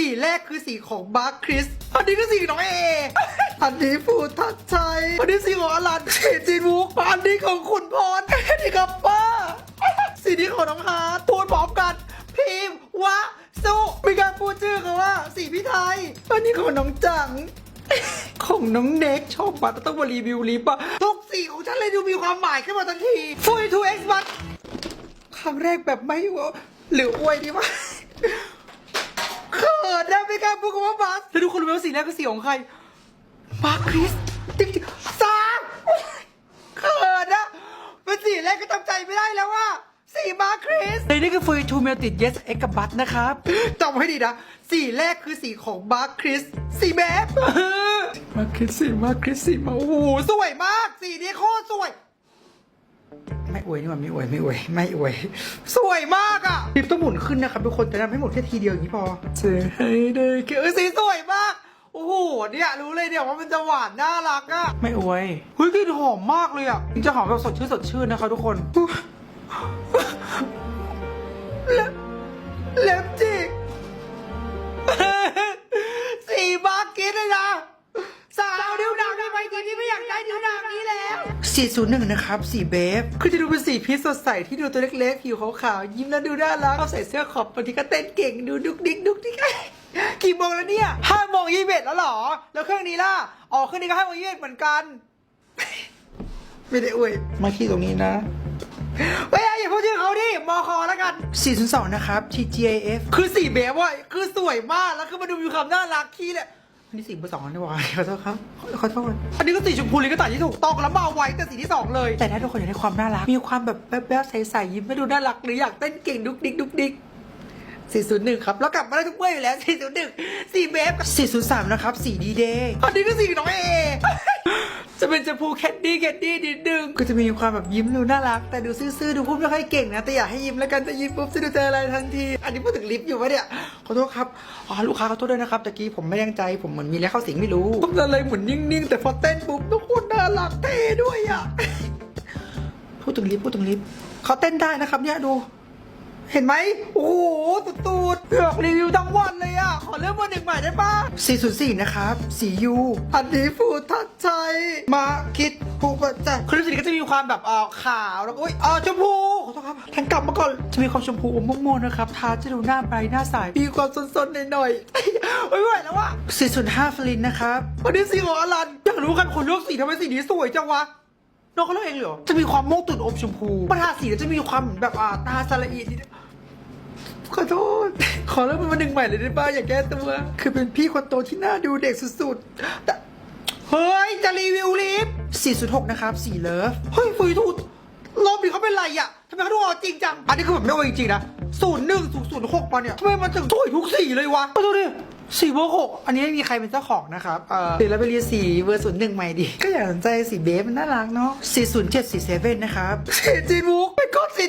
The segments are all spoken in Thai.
สีแรกคือสีของบาร์คริสอันนี้ก็สีของน้องเอ อันนี้ฟูทัดชัย อันนี้สีของอลันสีจีนวุกอันนี้ของขุนพรอันนี้กับป้าสีนี้ของน้องฮาร์ดพูดพร้อมกัน พิมพ์วะสุมีการพูดชื่อกันว่า สีพี่ไทย อันนี้ของน้องจัง ของน้องเน็กชอบบัตต้องมารีวิวลิปอะทุกสีของฉันเลยดูมีความหมายขึ้นมาทันทีฟุยทูเอ็กซ์บัตครั้งแรกแบบไม่หรืออวยดีวะ เขินนะไม่กล้าพูดคำว่าบัสแล้วทุกคนรู้ไหมว่าสีแรกคือสีของใครมาร์คคริสจริงๆสามเขินนะเป็นสีแรกก็จำใจไม่ได้แล้วว่าสีมาร์คคริสในนี่คือฟุยทูเมลติดเยสเอ็กกับบัตนะครับจำให้ดีนะสีแรกคือสีของมาร์คคริสสีแบบมาร์คคริสสีมาร์คคริสสีมาโอ้โหสวยมาก สีนี้โคตรสวย ไม่อวยนี่มันไม่อวยไม่อวยไม่อวย สวยมากอะลิปต้องหมุนขึ้นนะครับทุกคนแต่ทำให้หมดแค่ทีเดียวอย่างนี้พอเจอให้ได้แค่เออสีสวยมากโอ้โหเนี่ยรู้เลยเนี่ยว่ามันจะหวานน่ารักอะไม่อวยเฮ้ยกลิ่นหอมมากเลยอะมันจะหอมแบบสดชื่นสดชื่นนะคะทุกคนเล็บเล็บจิกสีบาร์กินเลยนะสาวนิ้วนางได้ไหมทีนี้ไม่อยากได้นิ้วนางนี้แล้ว 401 นะครับ สีเบฟ คือจะดูเป็นสีพีชสดใสที่ดูตัวเล็กๆ ผิวขาวๆ ยิ้มแล้วดูน่ารักเขาใส่เสื้อขอบบางทีก็เต้นเก่งดูดุกดิกดุกดิกกี่โมงแล้วเนี่ยห้าโมงยี่สิบเอ็ดแล้วเหรอ แล้วเครื่องนี้ล่ะ อ๋อ เครื่องนี้ก็ห้าโมงยี่สิบเอ็ดเหมือนกัน ไม่ได้อวย มาขี้ตรงนี้นะเฮ้ยอย่าพูดชื่อเขาดิมอคอแล้วกัน 402 นะครับ TGIF คือสีเบฟว่ะคือสวยมาก แล้วคือมาดูมีความน่ารักขี้เลยอั นนี้สีเบอร์สองนี่หว่าขอโทษครับขอโทษอันนี้ก็สีชมพูเลยก็ตัดที่ถูกต้องแล้วมาไว้แต่สีที่สองเลย แต่ถ้าทุกคนอยากได้ความน่ารัก มีความแบบแบ๊บๆใสๆยิ้มไม่ดูน่ารักหรืออยากเต้นเก่งดุกดิกดุกดิก401 ครับ แล้วกลับมาได้ทุกเมื่ออยู่แล้ว 401สีเบฟกับ403 นะครับสีดีเดย์อันนี้ก็สีน้องเอ จะเป็นชมพูแคดดี้แคดดี้นิดนึงก็จะมีความแบบยิ้มดูน่ารัก แต่ดูซื่อๆดูพูดไม่ค่อยเก่งนะ แต่อยากให้ยิ้มแล้วกันแต่ยิ้มปุ๊บจะดูเจออะไรทันที อันนี้พูดถึงลิฟต์อยู่วะเนี่ยขอโทษครับอ๋อลูกค้าขอโทษด้วยนะครับตะกี้ผมไม่ได้ตั้งใจผมเหมือนมีแล้วเข้าสิงไม่รู้ผมอะไรเหมือนนิ่งๆ แต่พอเต้นปุ๊บทุกคนน่ารักเท่ด้วยอะพูดถึงลิฟต์พูดถึงลิฟต์เขาเต้นได้นะครับเนี่ยดู เห็นไหมโอ้โหตุดตูด เลือกรีวิวทั้งวันเลยอะ ขอเริ่มวันหนึ่งใหม่ได้ปะ404 นะครับสียูอันนี้ฟูทัดใจมาคิดผูกปัจจัยคือสีนี้ก็จะมีความแบบเอ่อขาวแล้วก็อุ้ยเอ่อชมพูขอโทษครับแทงกลับมาก่อนจะมีความชมพูอมม่วงๆนะครับทาจะดูหน้าใบหน้าใสมีความซนๆหน่อยๆเฮ้ยไม่ไหวแล้วว่ะ405ฟลินนะครับอันนี้สีของอลันอยากรู้กันคนเลือกสีทำไมสีนี้สวยจังวะน้องเขาเลือกเองเหรอจะมีความม่วงตุ่นอมชมพูมาทาสีแล้วจะมีความเหมือนแบบอ่าตาสละอีนิดนึง ขอโทษ ขอเริ่มเป็นวันหนึ่งใหม่เลยได้ป่ะอย่าแก้ตัว คือเป็นพี่คนโตที่น่าดูเด็กสุดๆแต่เฮ้ย จะรีวิวลิฟต์406นะครับสีเลิฟ เฮ้ยฟุยทูรอบนี้เขาเป็นไรอะทำไมเขาดูเอาจริงจัง อันนี้คือแบบไม่เอาจริงๆนะศูนย์หนึ่งศูนย์ศูนย์หกปะเนี่ยทำไมมันถึงสวยทุกสีเลยวะมาดูดิสีเบอร์หกอันนี้ไม่มีใครเป็นเจ้าของนะครับเออเดี๋ยวเราไปเรียนสีเบอร์ศูนย์หนึ่งใหม่ดิ ก็อยากสนใจสีเบฟมันน่ารักเนาะสี่ศูนย์เจ็ดสี่เซเว่นนะครับสีจีนบุ๊ก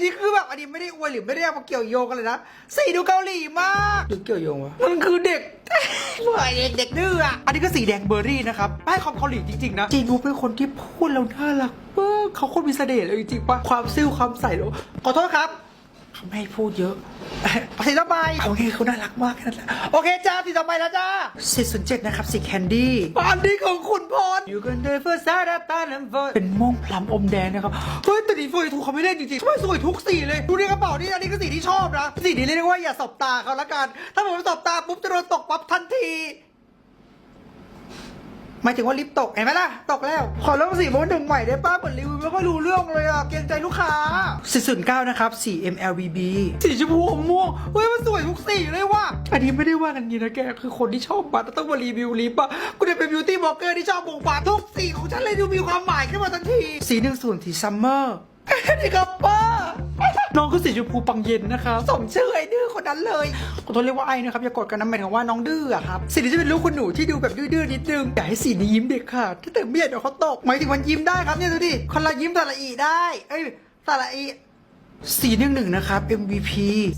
นก้อนสีนี้คือแบบอันนี้ไม่ได้อวยหรือไม่ได้เอามาเกี่ยวโยงกันเลยนะสีดูเกาหลีมากดูเกี่ยวโยงวะมันคือเด็กเมื่อเด็กเด็กดื้ออะอันนี้ก็สีแดงเบอร์รี่นะครับให้ความเกาหลีจริงๆนะจีนบุ๊กเป็นคนที่พูดแล้วน่ารักมากเขาโคตรมีเสน่ห์เลยจริงๆปะความซิ่วความใส่แล้วขอโทษครับเขา ไม่พูดเยอะสีต่อไปโอเคเขาน่ารักมากนั้นแหละโอเคจ้าสีต่อไปแล้วจ้าสีศูนย์เจ็ดนะครับสีแคนดี้อันนี้ของคุณพรอยู่กันเดยเฟอร์ซาดาตาลัมเฟอร์เป็นม่วงพลัมอมแดงนะครับเฮ้ยแต่ดีเฟอร์ถูกเขาไม่ได้จริงๆทำไมสวยทุกสีเลย ดูในกระเป๋านี่อันนี้ก็สีที่ชอบนะสีนี้เรียกได้ว่าอย่าสบตาเขาละกัน ถ้าผมสบตาปุ๊บจะโดนตกปั๊บทันที หมายถึงว่าลิฟต์ตกเห็นไหมล่ะ ตกแล้ว ขอเริ่มสีโมหนึ่งใหม่ได้ป้าเหมือนรีวิวไม่ค่อยรู้เรื่องเลยอะ เกรงใจลูกค้า409นะครับ4 MLBB สีชมพูอมม่วงเฮ้ยมันสวยทุกสีเลยว่ะอันนี้ไม่ได้ว่ากันยีนะแก คือคนที่ชอบบัตรต้องมารีวิวลิฟต์อะกูเนี่ยเป็นบิวตี้บล็อกเกอร์ที่ชอบวงบัตรทุกสีของฉันเลยดูมีความหมายขึ้นมาทันทีสีหนึ่งส่วนสีซัมเมอร์นี่ครับป้า น้องคือสีชมพูปังเย็นนะครับสมชื่อไอ้ดื้อคนนั้นเลยขอโทษเรียกว่าไอ้นะครับอย่ากดกันนะหมายถึงว่าน้องดื้ออะครับสีนี้จะเป็นลูกคุณหนูที่ดูแบบดื้อๆนิดนึงอยากให้สีนี้ยิ้มเด็กค่ะถ้าแต่ไม่อยากเดี๋ยวเขาตกหมายถึงมันยิ้มได้ครับเนี่ยดูดิคนละยิ้มแต่ละอีได้เอ้ยแต่ละอีสีหนึ่งหนึ่งนะครับ MVP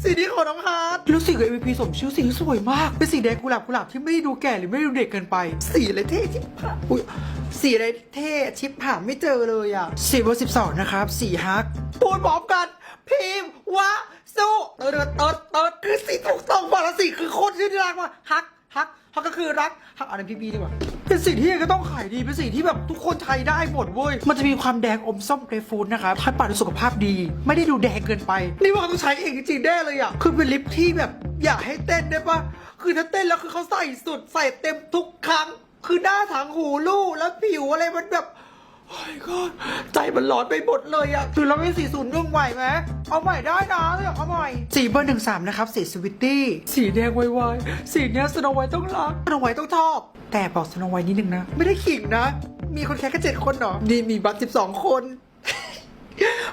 สีนี้ของน้องฮาร์ดรู้สึกกับ MVP สมชื่อสีสวยมาก เป็นสีแดงกุหลาบกุหลาบที่ไม่ได้ดูแก่หรือไม่ได้ดูเด็กเกินไป สีอะไรเท่ชิบหายอุ้ยสีอะไรเท่ชิปหาไม่เจอเลยอะสีเบอร์สิบสองนะครับ สีฮักพูดพร้อมกัน พิมพ์วะสู้เติร์ดเติร์ดเติร์ดคือสีถูกต้องบาลสีคือโคตรชื่อที่รักมากฮักฮักฮักก็คือรักฮักอะไรพี่บีดีกว่าเป็นสีที่ก็ต้องขายดีเป็นสีที่แบบทุกคนใช้ได้หมดเว้ยมันจะมีความแดงอมส้มเกรฟูดนะครับทานปากดูสุขภาพดี ไม่ได้ดูแดงเกินไป นี่ว่าต้องใช้เองจริงๆแน่เลยอะคือเป็นลิปที่แบบอยากให้เต้นได้ปะคือถ้าเต้นแล้วคือเขาใส่สุดใส่เต็มทุกครั้ง คือหน้าถังหูลู่แล้วผิวอะไรมันแบบ โอ้ยก็ใจมันร้อนไปหมดเลยอะคือเราไม่สีศูนย์ดวงใหม่ไหมเอาใหม่ได้นะอยากเอาใหม่สีเบอร์หนึ่งสามนะครับสีสวิตตี้ สีแดงไวๆสีเนี้ยสโนไวท์ต้องรักสโนไวท์ต้องชอบ แต่บอกสโนไวท์นิดนึงนะ ไม่ได้ขิงนะ มีคนแค่แค่เจ็ดคนเหรอนี่มีบัตรสิบสองคน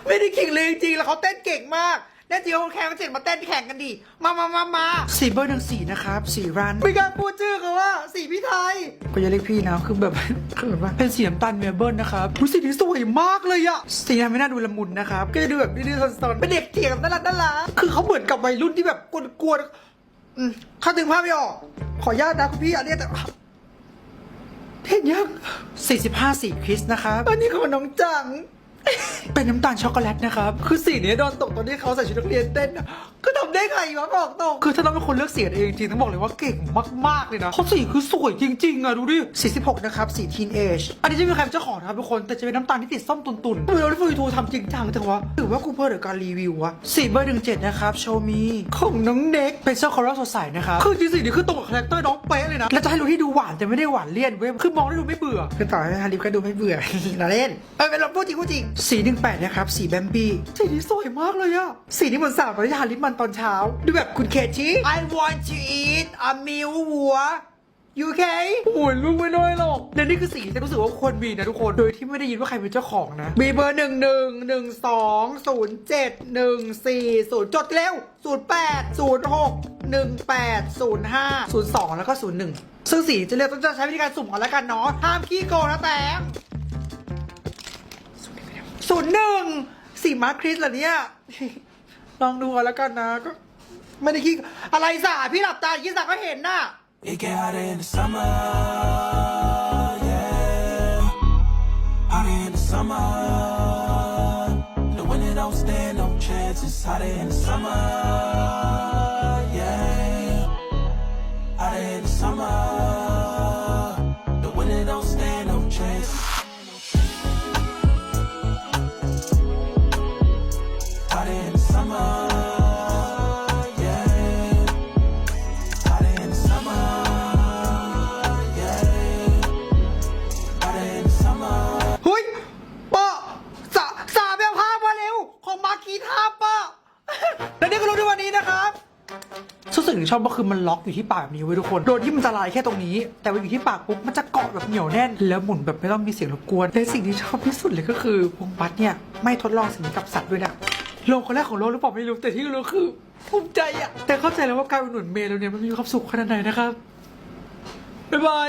ไม่ได้ขิงเลยจริงๆแล้วเขาเต้นเก่งมาก แน่จริงเขาแข่งมาเจ็ดมาเต้นแข่งกันดิ มามามามาสีเบอร์หนึ่งสีนะครับสีรัน ไม่กล้าพูดชื่อเขาว่าสีพี่ไทยก็อย่าเรียกพี่นะคือแบบคือแบบว่าเป็นสีน้ำตาลเมลเบิร์นนะครับรู้สีนี้สวยมากเลยอะสีนี้ไม่น่าดูละมุนนะครับก็จะดูแบบดื้อๆซนๆเป็นเด็กเถียงน่ารักน่ารักคือเขาเหมือนกับวัยรุ่นที่แบบกวนๆอืมเข้าถึงภาพไม่ออกขออนุญาตนะคุณพี่อันนี้แต่เห็นยัง45สีคริสนะครับอันนี้ของน้องจัง เป็นน้ำตาลช็อกโกแลตนะครับ คือสีนี้โดนตกตอนที่เขาใส่ชุดนักเรียนเต้นอะคือทำได้ไงวะบอกตรงคือถ้าเราเป็นคนเลือกสีเองจริงต้องบอกเลยว่าเก่งมากๆเลยนะเขาสีคือสวยจริงๆอะดูดิ 46 นะครับ สีทีนเอจอันนี้จะมีใครเป็นเจ้าของนะครับทุกคน แต่จะเป็นน้ำตาลที่ติดส้มตุนๆไมเราที่ฟูทูทำจริงจังจังวะหรือว่ากูเพิ่มหรือการรีวิววะสีเบอร์หนึ่งเจ็ดนะครับโชมีของน้องเน็กเป็นเสื้อคอร์รัลสดใสนะครับคือจริงๆสีนี้คือตรงกับคาแรคเตอร์น้องเป๊ะเลยนะแล้วจะให้รู้ที่ดูหวานแต่ไม่ได้หวานเลี่ยนเว้ยคือมองแล้ดูไม่เบื่อคือต่อให้ฮาริฟก็ดูไม่เบื่อนะเล่นเออเป็นเราพูดจริงพูดจริงสีหนึ่งแปดนะครับ สีแบมบี้สีนี้สวยมากเลยอะสีนี้เหมือนสาวตอนที่ฮาริฟมันตอนเช้า ดูแบบคุณเคชี I want to eat a meal วัวยูเคโอ้ยลูกไม่น้อยหรอกและนี่คือสีที่รู้สึกว่าควรมีนะทุกคน โดยที่ไม่ได้ยินว่าใครเป็นเจ้าของนะ มีเบอร์หนึ่งหนึ่งหนึ่งสองศูนย์เจ็ดหนึ่งสี่ศูนย์จดเร็วศูนย์แปดศูนย์หกหนึ่งแปดศูนย์ห้าศูนย์สองแล้วก็ศูนย์หนึ่งซึ่งสีจะเรียกต้องใช้วิธีการสุ่มเอนแล้วกันเนาะห้ามขี้โกงนะแตง ศูนย์หนึ่งสีมาร์คคริสเหรอเนี่ย ลองดูเอาแล้วกันนะก็ไม่ได้ขี้อะไรสาพี่หลับตายี่สักก็เห็นน่ะ It get hotter in the summer, yeah. Hotter in the summer. The winter don't stand no chance. It's hotter in the summer, ชอบก็คือมันล็อกอยู่ที่ปากแบบนี้ไว้ยทุกคนโดนที่มันจะลายแค่ตรงนี้ แต่ว่าอยู่ที่ปากปุ๊บมันจะเกาะแบบเหนียวแน่น แล้วหมุนแบบไม่ต้องมีเสียงรบกวนและสิ่งที่ชอบที่สุดเลยก็คือวงบัดเนี่ยไม่ทดลองสิ่งนี้กับสัตว์ด้วยนะโลกคนแรกของโลกหรือเปล่าไม่รู้แต่ที่รู้คือภูมิใจอะแต่เข้าใจแล้วว่าการเป็นหนุนเมย์เราเนี่ยมันมีความสุขขนาดไหนนะครับบ๊ายบาย